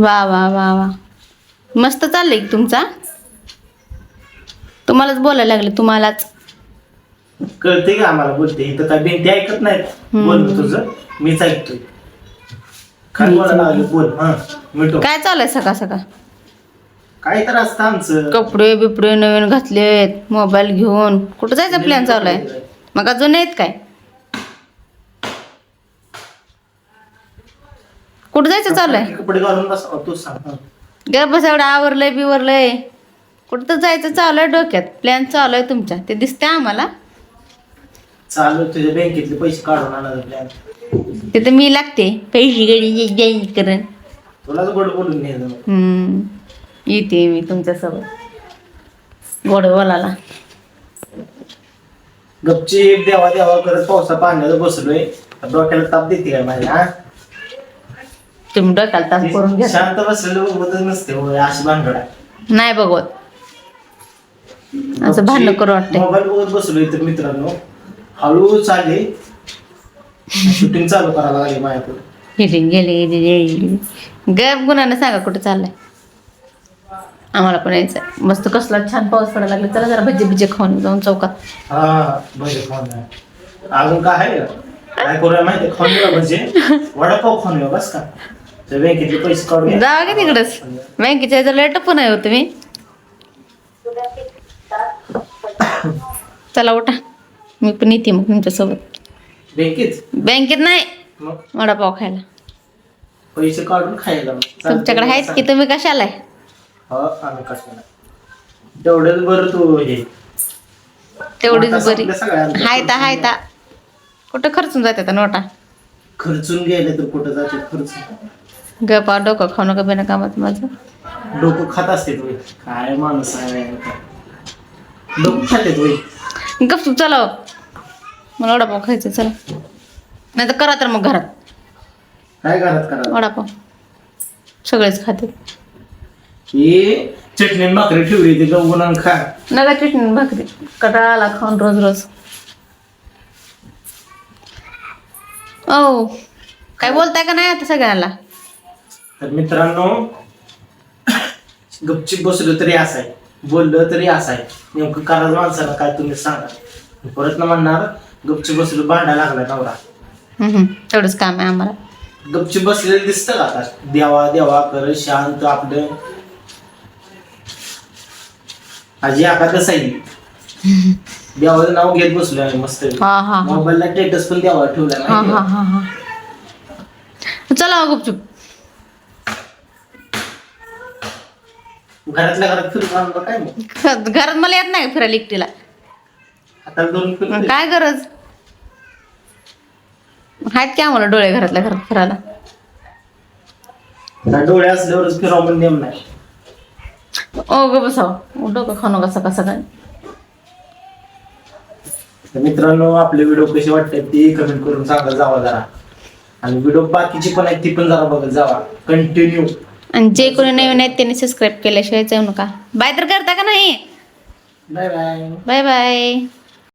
वा वा वा वा. मस्त चाललंय की तुमचा? तुम्हालाच बोलायला लागले तुम्हालाच. कळते का आम्हाला? बोलते इथं काय बेंटी ऐकत नाहीत. बोल तुझं. मीच ऐकतोय. काय बोलायला लागले? बोल. हा. काय चाललंय सकाळ सकाळ? काय तर असतं आमचं. कपडे बिपडे नवीन घातलेत मोबाईल घेऊन. कुठं जायचं प्लॅन चालू आहे? मग अजून नाहीत काय? कुठं जायचं चालू आहे? कपडे घालून बस तू सांग. एवढं आवरलंय बिवरलंय. कुठं तर जायचं चालू आहे डोक्यात. प्लॅन चालू आहे तुमच्या. ते दिसतंय आम्हाला. चालू आहे तुझ्या बँकेतले पैसे काढून आणायचा प्लॅन तिथं मी लागते. पैसे गडी जैन करण तुलाच गोड बोलून नाही हम्म. येते मी तुमच्यासोबत. गोड बोलायला. गपची देवा देवा करत पावसा पाण्यात बसलोय. डोक्याला ताप देते काय माझ्या हा? तुम्ही डोक्याला ताप करून घ्या शांत बसलेलं नसते अशी भानगड आहे. नाही बघत. असं भांडण करू वाटतंय. मोबाईल बघत बसलोय तर मित्रांनो. शूटिंग चालू करायला लागली माझ्याकडे. गेली गेली गुणानं सांगा कुठं चाललंय. आम्हाला पण यायचं. मस्त कसला छान पाऊस पडायला लागला. चला जरा भजी बिजी खाऊन येऊ जाऊन चौकात. हा भजे खाऊन या. अजून काय आहे? का? काय करूया माहिती खाऊन येऊया भजे. वडापाव खाऊन बस का? बँकेतले पैसे काढूया जावा की तिकडंच. बँकेच्या इथं लेट पण आहे हो तुम्ही. चला उठा. मी पण येते मग तुमच्यासोबत. बँकेत? बँकेत नाही. मग? वडापाव खायला. पैसे काढून खायला मग. तुमच्याकडे आहेत की तुम्ही कशाला आहे? हो आम्ही कशाला? तेवढंच बरं तू हे. तेवढीच बरी. हायता हायता. कुठं खर्चून जाते त्या नोटा? खर्चून गेले तर कुठं जाते गपा डोकं खाऊ नका बिना कामात माझं. डोकं खात असते तुम्ही काय माणूस आहे डोकं खाते तुम्ही गप तू चला हो. मला वडापाव खायचं चला. नाही तर करा तर मग घरात. काय घरात करा? वडापाव. सगळेच खाते. ही चटणी आणि भाकरी ठेवली ती गवगुणान खा. नका चटणी भाकरी. कटाळाला खाऊन रोज रोज. ओ काय बोलताय का नाही आता सगळ्यांना? तर मित्रांनो गपचिप बसलो तरी असाय बोललं तरी असाय नेमकं करायचं माणसाला काय तुम्ही सांगा. परत ना म्हणणार गपचिप बसलो भांडा लागला नवरा. तेवढंच काम आहे आम्हाला. गपचिप बसलेलं दिसतं का आता? देवा देवा कर शांत आपलं. आजी एखादं साई देवाचं नाव घेत बसलो आहे मस्त. हा हा हा. मोबाईलला स्टेटस पण देवा ठेवला नाही चला हो गुपचूप. घरातल्या घरात फिरून आणलं काय मग? घ- घरात मला येत नाही फिरायला एकटीला. हाताला मग काय गरज? आहेत की आम्हाला डोळे घरातल्या घरात फिरायला? डोळे असल्यावरच फिरावं पण नेम नाही. ओ ग बसाव. डोकं सकाळ सकाळी. तर मित्रांनो आपले व्हिडिओ कसे वाटतात ते कमेंट करून सांगा जावा जरा. आणि व्हिडिओ बाकीची पण आहेत ती पण जरा बघत जावा. कंटिन्यू आणि जे कोणी नवीन आहेत त्यांनी सबस्क्राईब केल्याशिवाय जाऊ नका. बाय तर करता का नाही? Bye bye. Bye bye.